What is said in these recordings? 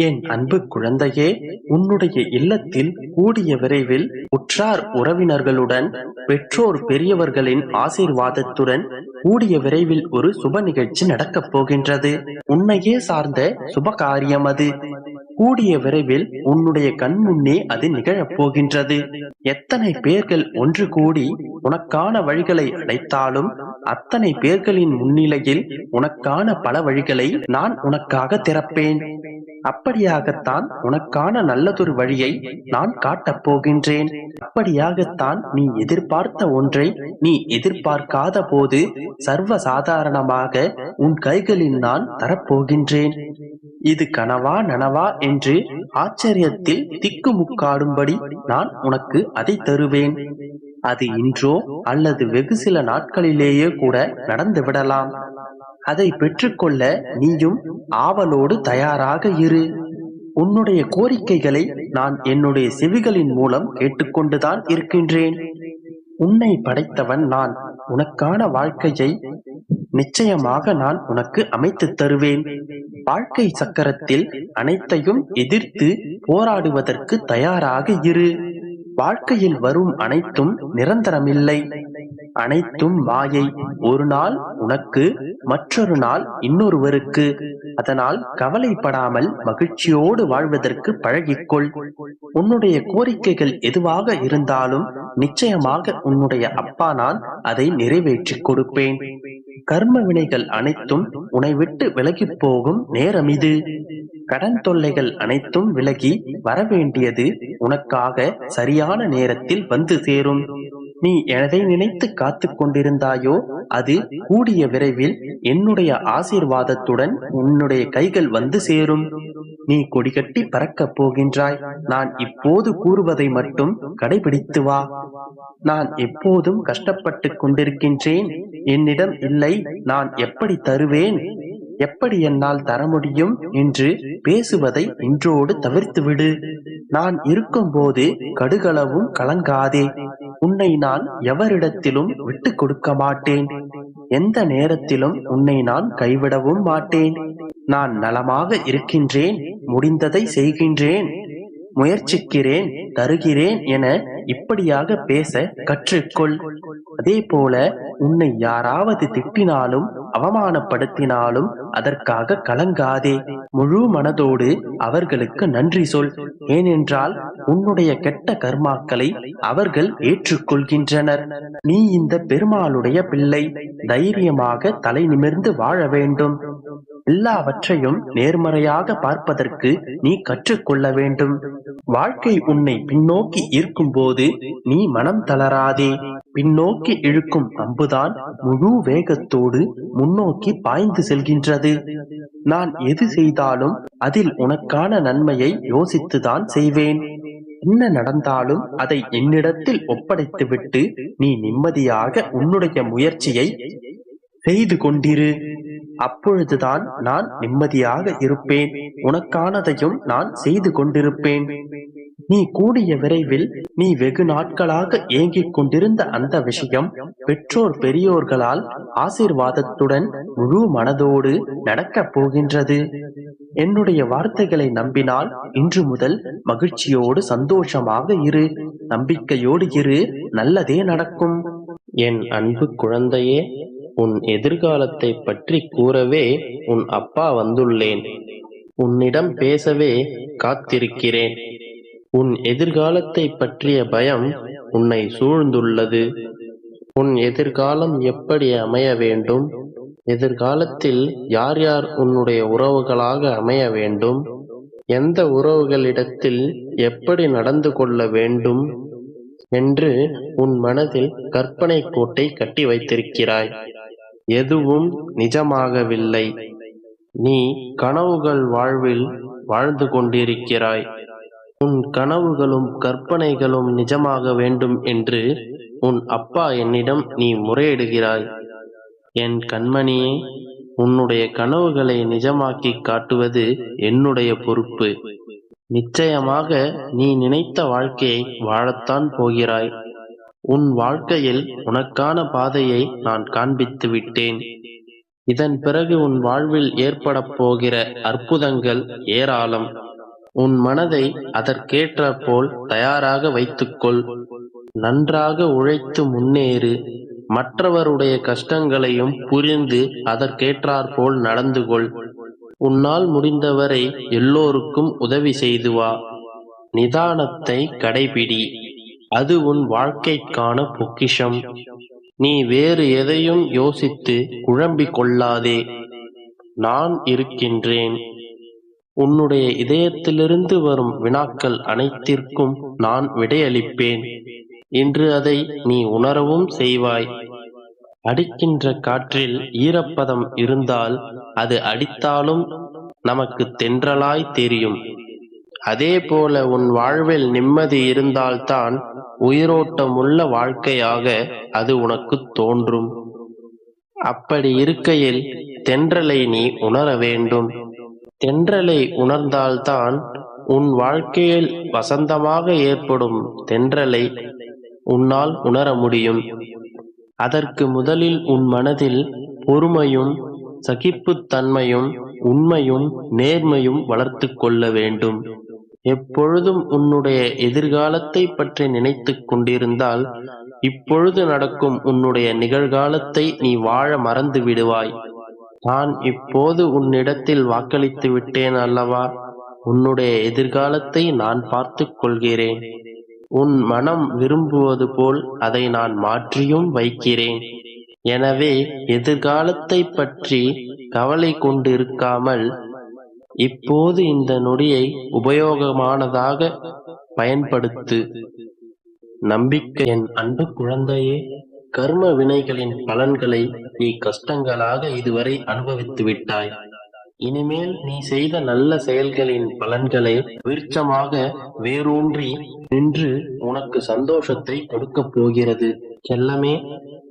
என் அன்பு குழந்தையே உன்னுடைய இல்லத்தில் கூடிய விரைவில் உற்றார் உறவினர்களுடன் பெற்றோர் பெரியவர்களின் ஆசீர்வாதத்துடன் கூடிய விரைவில் ஒரு சுப நிகழ்ச்சி நடக்கப் போகின்றது. உன்னையே சார்ந்த சுப காரியம் அது. கூடிய விரைவில் உன்னுடைய கண் முன்னே அது நிகழப் போகின்றது. எத்தனை பேர்கள் ஒன்று கூடி உனக்கான வழிகளை அடைத்தாலும் அத்தனை பேர்களின் முன்னிலையில் உனக்கான பல வழிகளை நான் உனக்காக திறப்பேன். அப்படியாகத்தான் உனக்கான நல்லதொரு வழியை நான் காட்டப் போகின்றேன். அப்படியாகத்தான் நீ எதிர்பார்த்த ஒன்றை நீ எதிர்பார்க்காத போது சர்வ சாதாரணமாக உன் கைகளில் நான் தரப்போகின்றேன். இது கனவா நனவா என்று ஆச்சரியத்தில் திக்குமுக்காடும்படி நான் உனக்கு அதை தருவேன். அது இன்றோ அல்லது வெகு சில நாட்களிலேயே கூட நடந்து விடலாம் அதை பெற்றுக்கொள்ள நீயும் ஆவலோடு தயாராக இரு. உன்னுடைய கோரிக்கைகளை நான் என்னுடைய செவிகளின் மூலம் கேட்டுக்கொண்டுதான் இருக்கின்றேன். உன்னை படைத்தவன் நான். உனக்கான வாழ்க்கையை நிச்சயமாக நான் உனக்கு அமைத்து தருவேன். வாழ்க்கை சக்கரத்தில் அனைத்தையும் எதிர்த்து போராடுவதற்கு தயாராக இரு. வாழ்க்கையில் வரும் அனைத்தும் நிரந்தரமில்லை. அனைத்தும் மாயை ஒரு நாள் உனக்கு மற்றொரு நாள் இன்னொருவருக்கு. அதனால் கவலைப்படாமல் மகிழ்ச்சியோடு வாழ்வதற்கு பழகிக்கொள். உன்னுடைய கோரிக்கைகள் எதுவாக இருந்தாலும் நிச்சயமாக உன்னுடைய அப்பா நான் அதை நிறைவேற்றிக் கொடுப்பேன். கர்ம வினைகள் அனைத்தும் உன்னை விட்டு விலகி போகும் நேரம் இது கடன் தொல்லைகள் அனைத்தும் விலகி வரவேண்டியது உனக்காக சரியான நேரத்தில் வந்து சேரும். நீ எதை நினைத்து காத்து கொண்டிருந்தாயோ அது கூடிய விரைவில் என்னுடைய ஆசீர்வாதத்துடன் உன்னுடைய கைகள் வந்து சேரும். நீ கொடிகட்டி பறக்கப் போகின்றாய். நான் இப்போது கூறுவதை மட்டும் கடைபிடித்து வா. நான் எப்போதும் கஷ்டப்பட்டு கொண்டிருக்கின்றேன். என்னிடம் இல்லை. நான் எப்படி தருவேன்? எப்படி என்னால் தர முடியும் என்று பேசுவதை இன்றோடு தவிர்த்துவிடு. நான் இருக்கும்போது கடுகளவும் கலங்காதே. உன்னை நான் எவரிடத்திலும் விட்டு கொடுக்க மாட்டேன். எந்த நேரத்திலும் உன்னை நான் கைவிடவும் மாட்டேன். நான் நலமாக இருக்கின்றேன் முடிந்ததை செய்கின்றேன் முயற்சிக்கிறேன் தருகிறேன் என இப்படியாக பேச கற்றுக்கொள். அதே போல உன்னை யாராவது திட்டினாலும் அவமானப்படுத்தினாலும் அதற்காக கலங்காதே. முழு மனதோடு அவர்களுக்கு நன்றி சொல். ஏனென்றால் உன்னுடைய கெட்ட கர்மாக்களை அவர்கள் ஏற்றுக்கொள்கின்றனர். நீ இந்த பெருமாளுடைய பிள்ளை. தைரியமாக தலை நிமிர்ந்து வாழ வேண்டும். எல்லாவற்றையும் நேர்மறையாக பார்ப்பதற்கு நீ கற்றுக்கொள்ள வேண்டும். வாழ்க்கை உன்னை பின்னோக்கி ஈர்க்கும் போது நீ மனம் தளராதே. பின்னோக்கி இழுக்கும் அம்புதான் முழு வேகத்தோடு முன்னோக்கி பாய்ந்து செல்கின்றது. நான் எது செய்தாலும் அதில் உனக்கான நன்மையை யோசித்துதான் செய்வேன். என்ன நடந்தாலும் அதை என்னிடத்தில் ஒப்படைத்துவிட்டு நீ நிம்மதியாக உன்னுடைய முயற்சியை செய்து கொண்டிரு. அப்பொழுதுதான் நான் நிம்மதியாக இருப்பேன். உனக்கானதையும் நான் செய்து கொண்டிருப்பேன். நீ கூடிய விரைவில் நீ வெகு நாட்களாக ஏங்கிக் கொண்டிருந்த அந்த விஷயம் பெற்றோர் பெரியோர்களால் ஆசீர்வாதத்துடன் முழு மனதோடு நடக்கப் போகின்றது. என்னுடைய வார்த்தைகளை நம்பினால் இன்று முதல் மகிழ்ச்சியோடு சந்தோஷமாக இரு. நம்பிக்கையோடு இரு. நல்லதே நடக்கும். என் அன்பு குழந்தையே உன் எதிர்காலத்தை பற்றி கூறவே உன் அப்பா வந்துள்ளேன். உன்னிடம் பேசவே காத்திருக்கிறேன். உன் எதிர்காலத்தை பற்றிய பயம் உன்னை சூழ்ந்துள்ளது. உன் எதிர்காலம் எப்படி அமைய வேண்டும்? எதிர்காலத்தில் யார் யார் உன்னுடைய உறவுகளாக அமைய வேண்டும்? எந்த உறவுகளிடத்தில் எப்படி நடந்து கொள்ள வேண்டும்? என்று உன் மனதில் கற்பனை கோட்டை கட்டி வைத்திருக்கிறாய். எதுவும் நிஜமாகவில்லை. நீ கனவுகள் வாழ்வில் வாழ்ந்து கொண்டிருக்கிறாய். உன் கனவுகளும் கற்பனைகளும் நிஜமாக வேண்டும் என்று உன் அப்பா என்னிடம் நீ முறையிடுகிறாய். என் கண்மணியே உன்னுடைய கனவுகளை நிஜமாக்கி காட்டுவது என்னுடைய பொறுப்பு. நிச்சயமாக நீ நினைத்த வாழ்க்கையை வாழத்தான் போகிறாய். உன் வாழ்க்கையில் உனக்கான பாதையை நான் காண்பித்து விட்டேன். இதன் பிறகு உன் வாழ்வில் ஏற்படப் போகிற அற்புதங்கள் ஏராளம். உன் மனதை அதற்கேற்றாற்போல் தயாராக வைத்துக்கொள். நன்றாக உழைத்து முன்னேறு. மற்றவருடைய கஷ்டங்களையும் புரிந்து அதற்கேற்றாற்போல் நடந்து கொள். உன்னால் முடிந்தவரை எல்லோருக்கும் உதவி செய்து வா. நிதானத்தை கடைபிடி. அது உன் வாழ்க்கைக்கான பொக்கிஷம். நீ வேறு எதையும் யோசித்து குழம்பிக் கொள்ளாதே. நான் இருக்கின்றேன். உன்னுடைய இதயத்திலிருந்து வரும் வினாக்கள் அனைத்திற்கும் நான் விடையளிப்பேன். இன்று அதை நீ உணரவும் செய்வாய். அடிக்கின்ற காற்றில் ஈரப்பதம் இருந்தால் அது அடித்தாலும் நமக்கு தென்றலாய் தெரியும். அதே போல உன் வாழ்வில் நிம்மதி இருந்தால்தான் உயிரோட்டமுள்ள வாழ்க்கையாக அது உனக்கு தோன்றும். அப்படி இருக்கையில் தென்றலை நீ உணர வேண்டும். தென்றலை உணர்ந்தால்தான் உன் வாழ்க்கையில் வசந்தமாக ஏற்படும் தென்றலை உன்னால் உணர முடியும். அதற்கு முதலில் உன் மனதில் பொறுமையும் சகிப்புத்தன்மையும் உண்மையும் நேர்மையும் வளர்த்து கொள்ள வேண்டும். எப்பொழுதும் உன்னுடைய எதிர்காலத்தை பற்றி நினைத்துக் கொண்டிருந்தால் இப்பொழுது நடக்கும் உன்னுடைய நிகழ்காலத்தை நீ வாழ மறந்து விடுவாய். நான் இப்போது உன்னிடத்தில் வாக்களித்து விட்டேன் அல்லவா? உன்னுடைய எதிர்காலத்தை நான் பார்த்து கொள்கிறேன். உன் மனம் விரும்புவது போல் அதை நான் மாற்றியும் வைக்கிறேன். எனவே எதிர்காலத்தை பற்றி கவலை கொண்டிருக்காமல் இப்போது இந்த நொடியை உபயோகமானதாக பயன்படுத்து. நம்பிக்கை என் அன்பு குழந்தையே கர்ம வினைகளின் பலன்களை நீ கஷ்டங்களாக இதுவரை அனுபவித்து விட்டாய். இனிமேல் நீ செய்த நல்ல செயல்களின் பலன்களை விருட்சமாக வேரூன்றி நின்று உனக்கு சந்தோஷத்தை கொடுக்கப் போகிறது. செல்லமே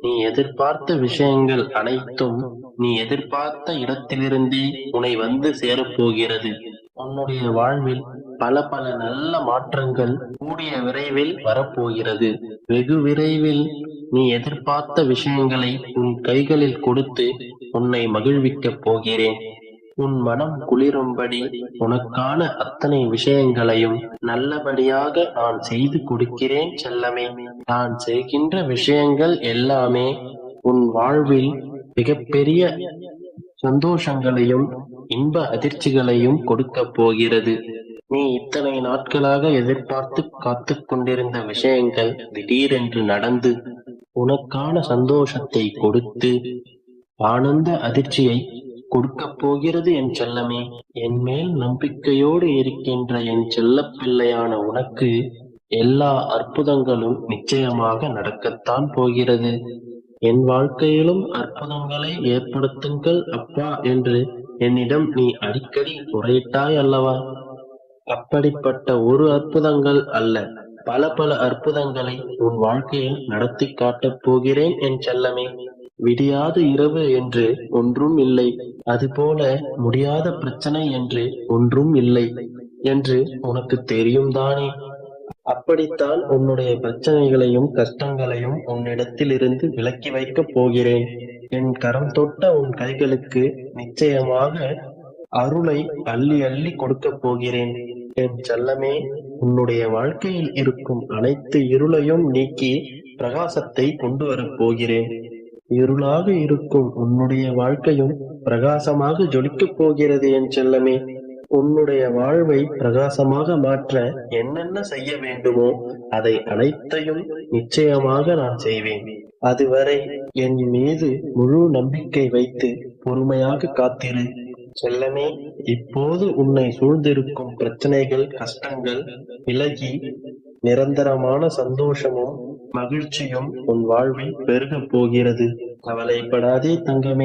நீ எதிர்பார்த்த விஷயங்கள் அனைத்தும் நீ எதிர்பார்த்த இடத்திலிருந்தே உன்னை வந்து சேரப்போகிறது உன்னுடைய வாழ்வில் பல பல நல்ல மாற்றங்கள் கூடிய விரைவில் வரப்போகிறது வெகு விரைவில் நீ எதிர்பார்த்த விஷயங்களை உன் கைகளில் கொடுத்து உன்னை மகிழ்விக்கப் போகிறேன். உன் மனம் குளிரும்படி உனக்கான அத்தனை விஷயங்களையும் நல்லபடியாக நான் செய்து கொடுக்கிறேன் செல்லமே. நான் செய்கின்ற விஷயங்கள் எல்லாமே உன் வாழ்வில் மிகப்பெரிய சந்தோஷங்களையும் இன்ப அதிர்ச்சிகளையும் கொடுக்கப் போகிறது. நீ இத்தனை நாட்களாக எதிர்பார்த்து காத்து கொண்டிருந்த விஷயங்கள் திடீரென்று நடந்து உனக்கான சந்தோஷத்தை கொடுத்து ஆனந்த அதிர்ச்சியை கொடுக்கப் போகிறது என் செல்லமே. என் மேல் நம்பிக்கையோடு இருக்கின்ற என் செல்ல பிள்ளையான உனக்கு எல்லா அற்புதங்களும் நிச்சயமாக நடக்கத்தான் போகிறது. என் வாழ்க்கையிலும் அற்புதங்களை ஏற்படுத்துங்கள் அப்பா என்று என்னிடம் நீ அடிக்கடி முறையிட்டாய் அல்லவா? அப்படிப்பட்ட ஒரு அற்புதங்கள் அல்ல பல பல அற்புதங்களை உன் வாழ்க்கையில் நடத்தி காட்டப் போகிறேன் என் செல்லமே. விடியாது இரவு என்று ஒன்றும் இல்லை. அதுபோல முடியாத பிரச்சனை என்று ஒன்றும் இல்லை என்று உனக்கு தெரியும் தானே? அப்படித்தான் உன்னுடைய பிரச்சனைகளையும் கஷ்டங்களையும் உன்னிடத்திலிருந்து விலக்கி வைக்கப் போகிறேன். என் கரம் தொட்ட உன் கைகளுக்கு நிச்சயமாக அருளை அள்ளி அள்ளி கொடுக்கப் போகிறேன். என் செல்லமே உன்னுடைய வாழ்க்கையில் இருக்கும் அனைத்து இருளையும் நீக்கி பிரகாசத்தை கொண்டு வரப் போகிறேன். இருளாக இருக்கும் உன்னுடைய வாழ்க்கையும் பிரகாசமாக ஜொலிக்கப் போகிறது என் செல்லமே. உன்னுடைய வாழ்வை பிரகாசமாக மாற்ற என்னென்ன செய்ய வேண்டுமோ அதை அனைத்தையும் நிச்சயமாக நான் செய்வேன். அதுவரை என் மீது முழு நம்பிக்கை வைத்து பொறுமையாக காத்திரு. செல்லமே இப்போது உன்னை சூழ்ந்திருக்கும் பிரச்சனைகள் கஷ்டங்கள் விலகி நிரந்தரமான சந்தோஷமும் மகிழ்ச்சியும் உன் வாழ்வில் பெருகப் போகிறது. கவலைப்படாதே தங்கமே.